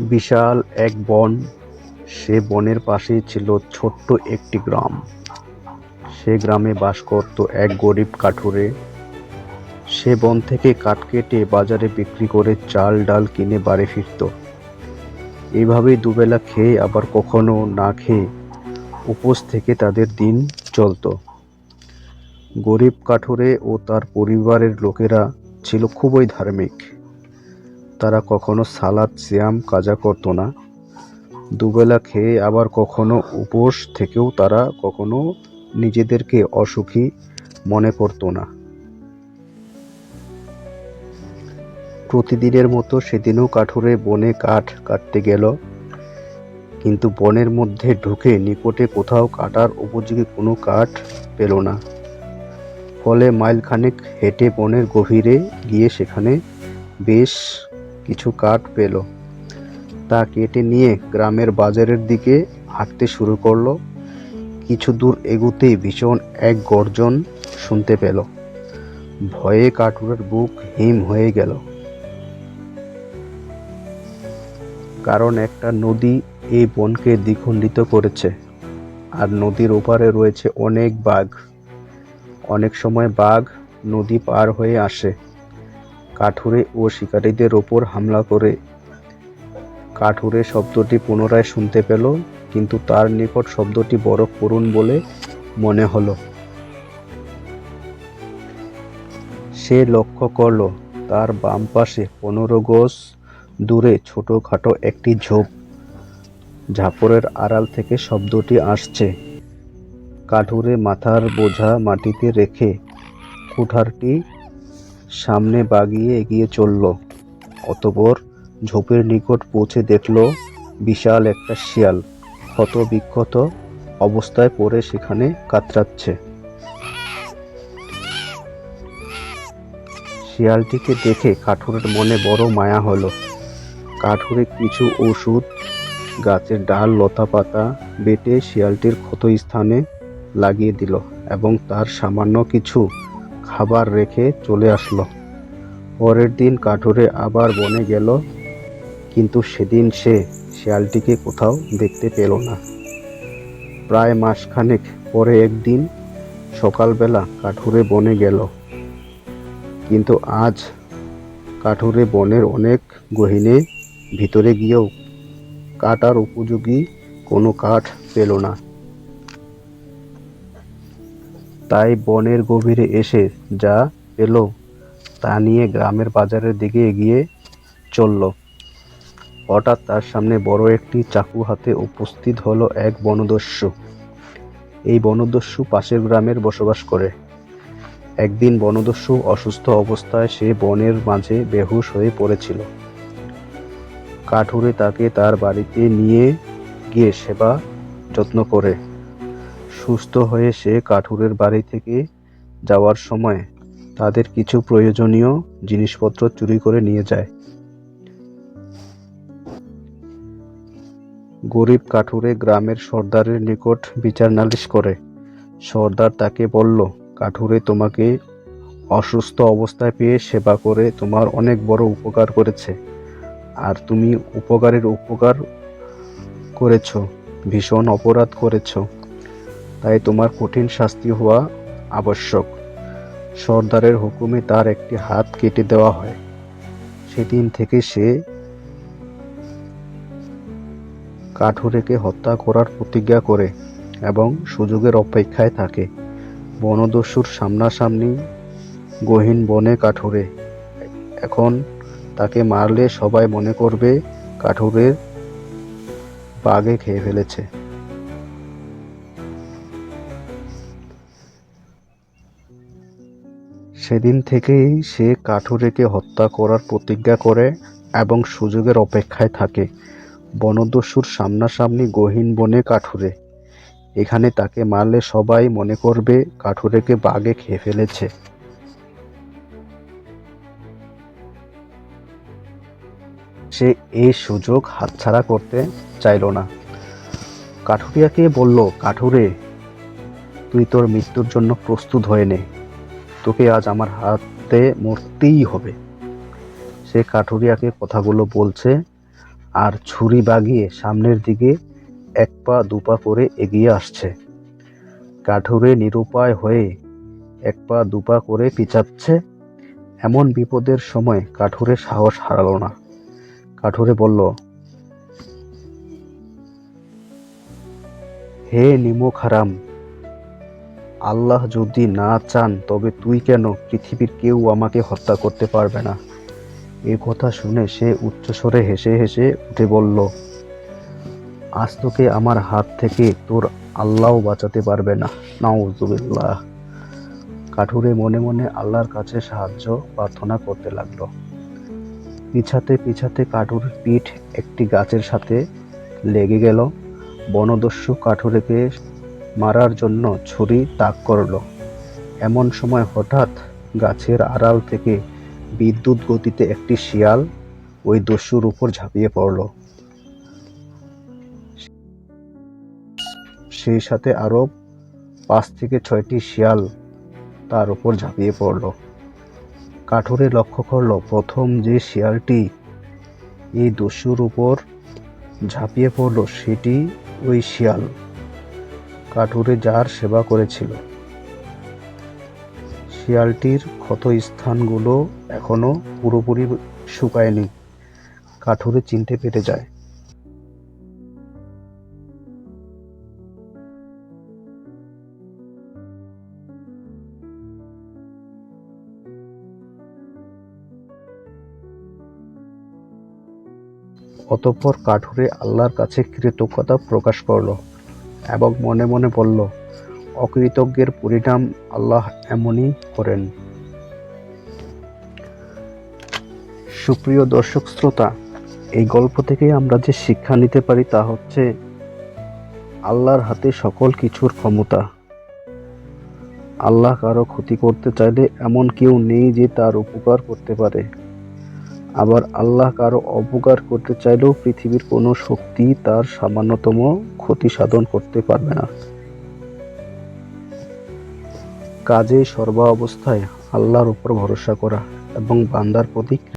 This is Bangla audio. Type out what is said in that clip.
বিশাল এক বন, সে বনের পাশেই ছিল ছোট্ট একটি গ্রাম। সে গ্রামে বাস করত এক গরিব কাঠুরে। সে বন থেকে কাঠ কেটে বাজারে বিক্রি করে চাল, ডাল কিনে বাড়ি ফিরত। এইভাবেই দুবেলা খেয়ে আবার কখনো না খেয়ে উপোস থেকে তাদের দিন চলতো। গরিব কাঠুরে ও তার পরিবারের লোকেরা ছিল খুবই ধার্মিক। তারা কখনো সালাদ, সিয়াম, কাজা করতো না। দুবেলা খেয়ে আবার কখনো উপোস থেকেও তারা কখনো নিজেদেরকে অসুখী মনে করতো না। প্রতিদিনের মতো সেদিনও কাঠুরে বনে কাঠ কাটতে গেল। কিন্তু বনের মধ্যে ঢুকে নিকটে কোথাও কাটার উপযোগী কোনো কাঠ পেল না। ফলে মাইলখানেক হেঁটে বনের গভীরে গিয়ে সেখানে বেশ কিছু কাঠ পেল। তা কেটে নিয়ে গ্রামের বাজারের দিকে হাঁটতে শুরু করল। কিছু দূর এগুতেই ভীষণ এক গর্জন শুনতে পেল। ভয়ে কাঠুরের বুক হিম হয়ে গেল। কারণ একটা নদী এই বনকে দ্বিখণ্ডিত করেছে, আর নদীর ওপারে রয়েছে অনেক বাঘ। অনেক সময় বাঘ নদী পার হয়ে আসে। কাঠুরে ও শিকারীদের ওপর হামলা করে। কাঠুরে শব্দটি পুনরায় শুনতে পেল, কিন্তু তার নিকট শব্দটি বড় করুণ বলে মনে হলো। সে লক্ষ্য করল, তার বাম পাশে পনেরো গোজ দূরে ছোটোখাটো একটি ঝোপ। ঝাপড়ের আড়াল থেকে শব্দটি আসছে। কাঠুরে মাথার বোঝা মাটিতে রেখে কুঠারটি সামনে বাগিয়ে এগিয়ে চলল। অতপর ঝোপের নিকট পৌঁছে দেখল বিশাল একটা শিয়াল। ক্ষত বিক্ষত অবস্থায় পড়ে সেখানে কাতরাচ্ছে। শিয়ালটিকে দেখে কাঠুরের মনে বড় মায়া হলো। কাঠুরে কিছু ওষুধ, গাছের ডাল লতা পাতা বেটে শিয়ালটির ক্ষত স্থানে লাগিয়ে দিল এবং তার সামান্য কিছু খাবার রেখে চলে আসলো। পরের দিন কাঠুরে আবার বনে গেল, কিন্তু সেদিন সে শিয়ালটিকে কোথাও দেখতে পেল না। প্রায় মাসখানেক পরে একদিন সকালবেলা কাঠুরে বনে গেল, কিন্তু আজ কাঠুরে বনের অনেক গহীনে ভিতরে গিয়েও কাটার উপযোগী কোনো কাঠ পেল না। তাই বনের গভীরে এসে যা পেল তা নিয়ে গ্রামের বাজারের দিকে এগিয়ে চলল। হঠাৎ তার সামনে বড় একটি চাকু হাতে উপস্থিত হলো এক বনদস্যু। এই বনদস্যু পাশের গ্রামের বসবাস করে। একদিন বনদস্যু অসুস্থ অবস্থায় সে বনের মাঝে বেহুশ হয়ে পড়েছিল। কাঠুরে তাকে তার বাড়িতে নিয়ে গিয়ে সেবা যত্ন করে। সুস্থ হয়ে সে কাঠুরের বাড়ি থেকে যাওয়ার সময় তাদের কিছু প্রয়োজনীয় জিনিসপত্র চুরি করে নিয়ে যায়। গরিব কাঠুরে গ্রামের সর্দারের নিকট বিচার নালিশ করে। সর্দার তাকে বলল, কাঠুরে তোমাকে অসুস্থ অবস্থায় পেয়ে সেবা করে তোমার অনেক বড় উপকার করেছে। আর তুমি উপকারের উপকার করেছ, ভীষণ অপরাধ করেছ। তাই তোমার কঠিন শাস্তি হওয়া আবশ্যক। সর্দারের হুকুমে তার একটি হাত কেটে দেওয়া হয়। সেদিন থেকে সে কাঠুরেকে হত্যা করার প্রতিজ্ঞা করে এবং সুযোগের অপেক্ষায় থাকে। বনদস্যুর সামনাসামনি গহীন বনে কাঠুরে। এখন তাকে মারলে সবাই মনে করবে কাঠুরের বাঘে খেয়ে ফেলেছে। সেদিন থেকেই সে কাঠুরেকে হত্যা করার প্রতিজ্ঞা করে এবং সুযোগের অপেক্ষায় থাকে। বনদস্যুর সামনাসামনি গহীন বনে কাঠুরে। এখানে তাকে মারলে সবাই মনে করবে কাঠুরেকে বাঘে খেয়ে ফেলেছে। সে এই সুযোগ হাতছাড়া করতে চাইল না। কাঠুরিয়াকে বলল, কাঠুরে, তুই তোর মৃত্যুর জন্য প্রস্তুত হয়ে নে। তোকে আজ আমার হাতে মরতেই হবে। সে কাঠুরিয়াকে কথাগুলো বলছে আর ছুরি বাগিয়ে সামনের দিকে এক পা দু পা করে এগিয়ে আসছে। কাঠুরে নিরুপায় হয়ে এক পা দু পা করে পিছাচ্ছে। এমন বিপদের সময় কাঠুরে সাহস হারালো না। কাঠুরে বলল, হে নিমক হারাম আল্লাহ যদি না চান, তবে তুই কেন পৃথিবীর কেউ আমাকে হত্যা করতে পারবে না? এ কথা শুনে সে উচ্চস্বরে হেসে হেসে উঠে বলল, আজ তোকে আমার হাত থেকে তোর আল্লাহও বাঁচাতে পারবে না। নাউজুবিল্লাহ। কাঠুরে মনে মনে আল্লাহর কাছে সাহায্য, প্রার্থনা করতে লাগল। পিছাতে পিছাতে কাঠুর পিঠ একটি গাছের সাথে লেগে গেল। বনদস্যু কাঠুরেকে মারার জন্য ছুরি তাক করল। এমন সময় হঠাৎ গাছের আড়াল থেকে বিদ্যুৎ গতিতে একটি শিয়াল ওই দস্যুর উপর ঝাঁপিয়ে পড়ল। সেই সাথে আরও পাঁচ থেকে ছয়টি শিয়াল তার উপর ঝাঁপিয়ে পড়ল। কাঠুরে লক্ষ্য করল, প্রথম যে শিয়ালটি এই দস্যুর উপর ঝাঁপিয়ে পড়ল, সেটি ওই শিয়াল। কাঠুরে যার সেবা করেছিল। শিয়ালটির ক্ষত স্থানগুলো এখনও পুরোপুরি শুকায়নি। কাঠুরে চিনতে পেরে যায়। অতঃপর কাঠুরে আল্লাহর কাছে কৃতজ্ঞতা প্রকাশ করল। এবং মনে মনে বলল, অকৃতজ্ঞের পরিণাম আল্লাহ এমনই করেন। সুপ্রিয় দর্শক শ্রোতা, এই গল্প থেকে আমরা যে শিক্ষা নিতে পারি তা হচ্ছে আল্লাহর হাতে সকল কিছুর ক্ষমতা। আল্লাহ কারও ক্ষতি করতে চাইলে এমন কেউ নেই যে তার উপকার করতে পারে। আবার আল্লাহ কারও অপকার করতে চাইলেও পৃথিবীর কোনো শক্তি তার সামান্যতম ক্ষতি সাধন করতে পারবে না। কাজে সর্বাবস্থায় আল্লাহর উপর ভরসা করা এবং বান্দার প্রতি